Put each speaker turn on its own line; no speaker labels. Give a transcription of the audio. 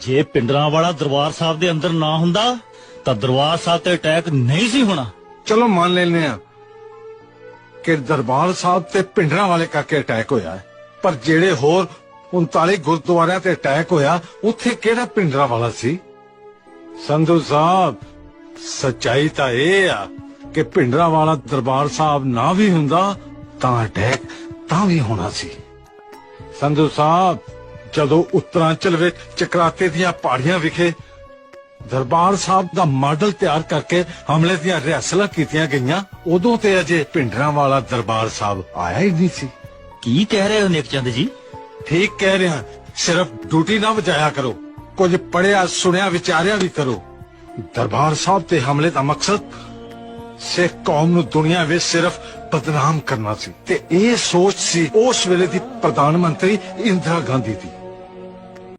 ਜੇ ਪਿੰਡਰਾਂ ਵਾਲਾ ਦਰਬਾਰ ਸਾਹਿਬ ਦੇ ਅੰਦਰ ਨਾ ਹੁੰਦਾ, ਤਾਂ ਦਰਬਾਰ ਸਾਹਿਬ ਤੇ ਅਟੈਕ ਨਹੀਂ ਸੀ ਹੋਣਾ।
ਚਲੋ ਮੰਨ ਲੈਨੇ ਆ ਕਿ ਦਰਬਾਰ ਸਾਹਿਬ ਤੇ ਪਿੰਡਰਾਂ ਵਾਲੇ ਕਰਕੇ ਅਟੈਕ ਹੋਇਆ ਪਰ ਜਿਹੜੇ ਹੋਰ 39 ਗੁਰਦੁਆਰਿਆਂ ਤੇ ਅਟੈਕ ਹੋਇਆ, ਉੱਥੇ ਕਿਹੜਾ ਪਿੰਡਰਾਂ ਵਾਲਾ ਸੀ? ਸੰਧੂ ਸਾਹਿਬ, ਸਚਾਈ ਤਾਂ ਇਹ ਆ ਕਿ ਪਿੰਡਰਾਂ ਵਾਲਾ ਦਰਬਾਰ ਸਾਹਿਬ ਨਾ ਵੀ ਹੁੰਦਾ, ਤਾਂ ਅਟੈਕ ਤਾਂ ਵੀ ਹੋਣਾ ਸੀ। ਸੰਧੂ ਸਾਹਿਬ ਜਦੋਂ ਉੱਤਰਾਂਚਲ ਵਿੱਚ ਚਕਰਾਤੇ ਦੀਆਂ ਪਹਾੜੀਆਂ ਵਿਖੇ ਦਰਬਾਰ ਸਾਹਿਬ ਦਾ ਮਾਡਲ ਤਿਆਰ ਕਰਕੇ ਹਮਲੇ ਦੀਆਂ ਰਿਹਰਸਲਾਂ ਕੀਤੀਆਂ ਗਈਆਂ ਉਦੋਂ ਤੇ ਅਜੇ ਪਿੰਡਰਾਂ ਵਾਲਾ ਦਰਬਾਰ ਸਾਹਿਬ ਆਇਆ ਹੀ ਨਹੀਂ ਸੀ।
ਕੀ ਕਹਿ ਰਹੇ ਹੋ ਨੇਕ ਚੰਦ ਜੀ?
ਠੀਕ ਕਹਿ ਰਿਹਾ ਸਿਰਫ ਡਿਊਟੀ ਨਾ ਵਜਾਇਆ ਕਰੋ ਕੁਝ ਪੜਿਆ ਸੁਣਿਆ ਵਿਚਾਰਿਆ ਵੀ ਕਰੋ। ਦਰਬਾਰ ਸਾਹਿਬ ਤੇ ਹਮਲੇ ਦਾ ਮਕਸਦ ਸਿੱਖ ਕੌਮ ਨੂੰ ਦੁਨੀਆ ਵਿੱਚ ਸਿਰਫ ਬਦਨਾਮ ਕਰਨਾ ਸੀ ਤੇ ਇਹ ਸੋਚ ਸੀ ਉਸ ਵੇਲੇ ਦੀ ਪ੍ਰਧਾਨ ਮੰਤਰੀ ਇੰਦਰਾ ਗਾਂਧੀ ਦੀ।